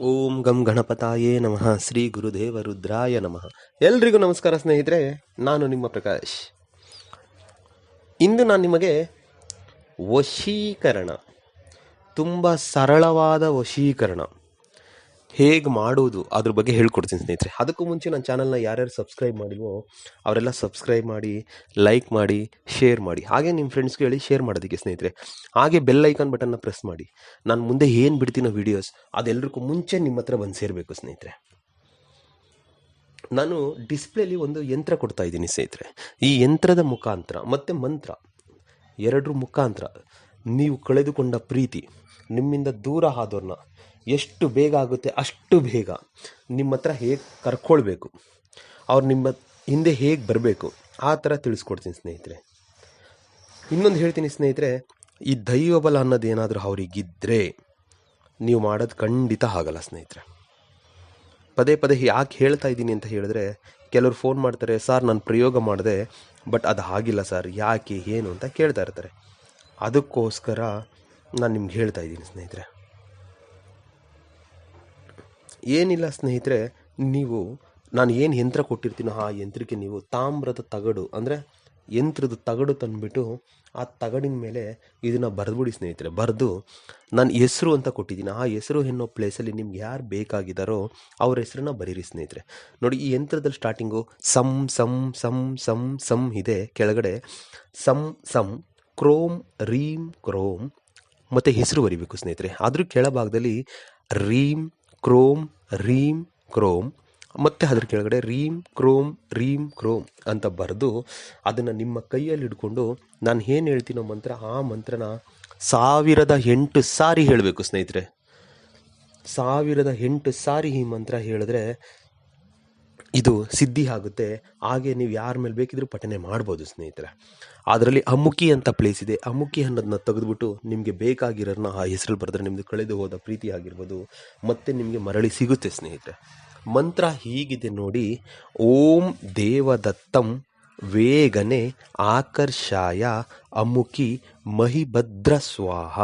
ಓಂ ಗಂ ಗಣಪತಾಯೇ ನಮಃ. ಶ್ರೀ ಗುರುದೇವ ರುದ್ರಾಯ ನಮಃ. ಎಲ್ರಿಗೂ ನಮಸ್ಕಾರ ಸ್ನೇಹಿತರೆ, ನಾನು ನಿಮ್ಮ ಪ್ರಕಾಶ್. ಇಂದು ನಾನು ನಿಮಗೆ ವಶೀಕರಣ, ತುಂಬ ಸರಳವಾದ ವಶೀಕರಣ. ಹೇಗೆ ಮಾಡುವುದು ಅದ್ರ ಬಗ್ಗೆ ಹೇಳ್ಕೊಡ್ತೀನಿ ಸ್ನೇಹಿತರೆ. ಅದಕ್ಕೂ ಮುಂಚೆ ನನ್ನ ಚಾನಲ್ನ ಯಾರ್ಯಾರು ಸಬ್ಸ್ಕ್ರೈಬ್ ಮಾಡಿಲ್ವೋ ಅವರೆಲ್ಲ ಸಬ್ಸ್ಕ್ರೈಬ್ ಮಾಡಿ, ಲೈಕ್ ಮಾಡಿ, ಶೇರ್ ಮಾಡಿ. ಹಾಗೆ ನಿಮ್ಮ ಫ್ರೆಂಡ್ಸ್ಗೆ ಹೇಳಿ ಶೇರ್ ಮಾಡೋದಕ್ಕೆ ಸ್ನೇಹಿತರೆ. ಹಾಗೆ ಬೆಲ್ ಐಕಾನ್ ಬಟನ್ನ ಪ್ರೆಸ್ ಮಾಡಿ. ನಾನು ಮುಂದೆ ಏನು ಬಿಡ್ತೀನೋ ವೀಡಿಯೋಸ್ ಅದೆಲ್ಲರಿಗೂ ಮುಂಚೆ ನಿಮ್ಮ ಹತ್ರ ಬಂದು ಸೇರಬೇಕು ಸ್ನೇಹಿತರೆ. ನಾನು ಡಿಸ್ಪ್ಲೇಲಿ ಒಂದು ಯಂತ್ರ ಕೊಡ್ತಾ ಇದ್ದೀನಿ ಸ್ನೇಹಿತರೆ. ಈ ಯಂತ್ರದ ಮುಖಾಂತರ ಮತ್ತು ಮಂತ್ರ ಎರಡರ ಮುಖಾಂತರ ನೀವು ಕಳೆದುಕೊಂಡ ಪ್ರೀತಿ ನಿಮ್ಮಿಂದ ದೂರ ಆದವ್ರನ್ನ ಎಷ್ಟು ಬೇಗ ಆಗುತ್ತೆ ಅಷ್ಟು ಬೇಗ ನಿಮ್ಮ ಹತ್ರ ಹೇಗೆ ಕರ್ಕೊಳ್ಬೇಕು. ಅವ್ರು ನಿಮ್ಮ ಹಿಂದೆ ಹೇಗೆ ಬರಬೇಕು, ಆ ಥರ ತಿಳಿಸ್ಕೊಡ್ತೀನಿ ಸ್ನೇಹಿತರೆ. ಇನ್ನೊಂದು ಹೇಳ್ತೀನಿ ಸ್ನೇಹಿತರೆ, ಈ ದೈವಬಲ ಅನ್ನೋದೇನಾದರೂ ಅವರಿಗಿದ್ದರೆ ನೀವು ಮಾಡೋದು ಖಂಡಿತ ಆಗಲ್ಲ ಸ್ನೇಹಿತರೆ. ಪದೇ ಪದೇ ಯಾಕೆ ಹೇಳ್ತಾ ಇದ್ದೀನಿ ಅಂತ ಹೇಳಿದ್ರೆ, ಕೆಲವರು ಫೋನ್ ಮಾಡ್ತಾರೆ, ಸರ್ ನಾನು ಪ್ರಯೋಗ ಮಾಡಿದೆ, ಬಟ್ ಅದು ಆಗಿಲ್ಲ ಸರ್, ಯಾಕೆ, ಏನು? ಅಂತ ಕೇಳ್ತಾ ಇರ್ತಾರೆ. ಅದಕ್ಕೋಸ್ಕರ ನಾನು ನಿಮ್ಗೆ ಹೇಳ್ತಾ ಇದ್ದೀನಿ ಸ್ನೇಹಿತರೆ. ಏನಿಲ್ಲ ಸ್ನೇಹಿತರೆ, ನೀವು ನಾನು ಏನು ಯಂತ್ರ ಕೊಟ್ಟಿರ್ತೀನೋ ಆ ಯಂತ್ರಕ್ಕೆ ನೀವು ತಾಮ್ರದ ತಗಡು, ಅಂದರೆ ಯಂತ್ರದ ತಗಡು ತಂದುಬಿಟ್ಟು ಆ ತಗಡಿನ ಮೇಲೆ ಇದನ್ನು ಬರೆದ್ಬಿಡಿ ಸ್ನೇಹಿತರೆ, ಬರೆದು ನಾನು ಹೆಸರು ಅಂತ ಕೊಟ್ಟಿದ್ದೀನಿ. ಆ ಹೆಸರು ಎನ್ನೋ ಪ್ಲೇಸಲ್ಲಿ ನಿಮ್ಗೆ ಯಾರು ಬೇಕಾಗಿದ್ದಾರೋ ಅವ್ರ ಹೆಸರನ್ನ ಬರೀರಿ ಸ್ನೇಹಿತರೆ. ನೋಡಿ, ಈ ಯಂತ್ರದಲ್ಲಿ ಸ್ಟಾರ್ಟಿಂಗು ಸಮ್ ಸಮ್ ಸಮ್ ಸಮ್ ಸಮ್ ಇದೆ. ಕೆಳಗಡೆ ಸಮ್ ಸಮ್ ಕ್ರೋಮ್, ರೀಮ್, ಕ್ರೋಮ್, ಮತ್ತು ಹೆಸರು ಬರಿಬೇಕು ಸ್ನೇಹಿತರೆ. ಅದ್ರ ಕೆಳಭಾಗದಲ್ಲಿ ರೀಮ್ ಕ್ರೋಮ್, ರೀಮ್, ಕ್ರೋಮ್. ಮತ್ತು ಅದ್ರ ಕೆಳಗಡೆ ರೀಮ್, ಕ್ರೋಮ್ ರೀಮ್, ಕ್ರೋಮ್ ಅಂತ ಬರೆದು ಅದನ್ನು ನಿಮ್ಮ ಕೈಯಲ್ಲಿ ಹಿಡ್ಕೊಂಡು ನಾನು ಏನು ಹೇಳ್ತೀನೋ ಮಂತ್ರ, ಆ ಮಂತ್ರನ ಸಾವಿರದ ಎಂಟು ಸಾರಿ ಹೇಳಬೇಕು ಸ್ನೇಹಿತರೆ. ಸಾವಿರದ ಎಂಟು ಸಾರಿ ಈ ಮಂತ್ರ ಹೇಳಿದ್ರೆ ಇದು ಸಿದ್ಧಿ ಆಗುತ್ತೆ. ಹಾಗೆ ನೀವು ಯಾರ ಮೇಲೆ ಬೇಕಿದ್ರೂ ಪಠನೆ ಮಾಡ್ಬೋದು ಸ್ನೇಹಿತರೆ. ಅದರಲ್ಲಿ ಅಮುಕಿ ಅಂತ ಪ್ಲೇಸ್ ಇದೆ. ಅಮುಕಿ ಅನ್ನೋದನ್ನ ತೆಗೆದುಬಿಟ್ಟು ನಿಮಗೆ ಬೇಕಾಗಿರೋದನ್ನ ಆ ಹೆಸರಲ್ಲಿ ಬರೆದ್ರೆ ನಿಮ್ಮದು ಕಳೆದು ಹೋದ ಪ್ರೀತಿ ಆಗಿರ್ಬೋದು. ಮತ್ತೆ ನಿಮಗೆ ಮರಳಿ ಸಿಗುತ್ತೆ ಸ್ನೇಹಿತರೆ. ಮಂತ್ರ ಹೀಗಿದೆ ನೋಡಿ. ಓಂ ದೇವದತ್ತಂ ವೇಗನೆ ಆಕರ್ಷಾಯ ಅಮುಕಿ ಮಹಿಭದ್ರ ಸ್ವಾಹ.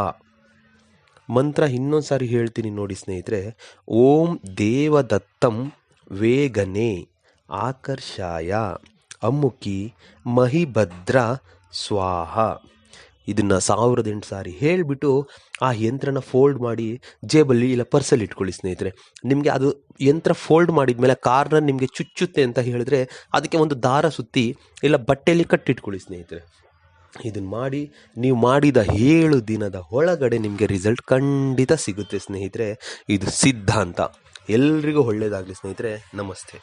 ಮಂತ್ರ ಇನ್ನೊಂದು ಸಾರಿ ಹೇಳ್ತೀನಿ ನೋಡಿ ಸ್ನೇಹಿತರೆ. ಓಂ ದೇವದತ್ತಂ ವೇಗನೆ ಆಕರ್ಷಾಯ ಅಮುಖಿ ಮಹಿಭದ್ರ ಸ್ವಾಹ. ಇದನ್ನು ಸಾವಿರದ ಎಂಟು ಸಾರಿ ಹೇಳಿಬಿಟ್ಟು ಆ ಯಂತ್ರನ ಫೋಲ್ಡ್ ಮಾಡಿ ಜೇಬಲ್ಲಿ ಇಲ್ಲ ಪರ್ಸಲ್ಲಿ ಇಟ್ಕೊಳ್ಳಿ ಸ್ನೇಹಿತರೆ. ನಿಮಗೆ ಅದು ಯಂತ್ರ ಫೋಲ್ಡ್ ಮಾಡಿದ ಮೇಲೆ ಕಾರ್ನರ್ ನಿಮಗೆ ಚುಚ್ಚುತ್ತೆ ಅಂತ ಹೇಳಿದ್ರೆ ಅದಕ್ಕೆ ಒಂದು ದಾರ ಸುತ್ತಿ ಇಲ್ಲ ಬಟ್ಟೆಯಲ್ಲಿ ಕಟ್ಟಿಟ್ಕೊಳ್ಳಿ ಸ್ನೇಹಿತರೆ. ಇದನ್ನು ಮಾಡಿ ನೀವು ಮಾಡಿದ ಏಳು ದಿನದ ಒಳಗಡೆ ನಿಮಗೆ ರಿಸಲ್ಟ್ ಖಂಡಿತ ಸಿಗುತ್ತೆ ಸ್ನೇಹಿತರೆ. ಇದು ಸಿದ್ಧಾಂತ. ಎಲ್ರಿಗೂ ಒಳ್ಳೆಯದಾಗಲಿ ಸ್ನೇಹಿತರೆ ನಮಸ್ತೆ.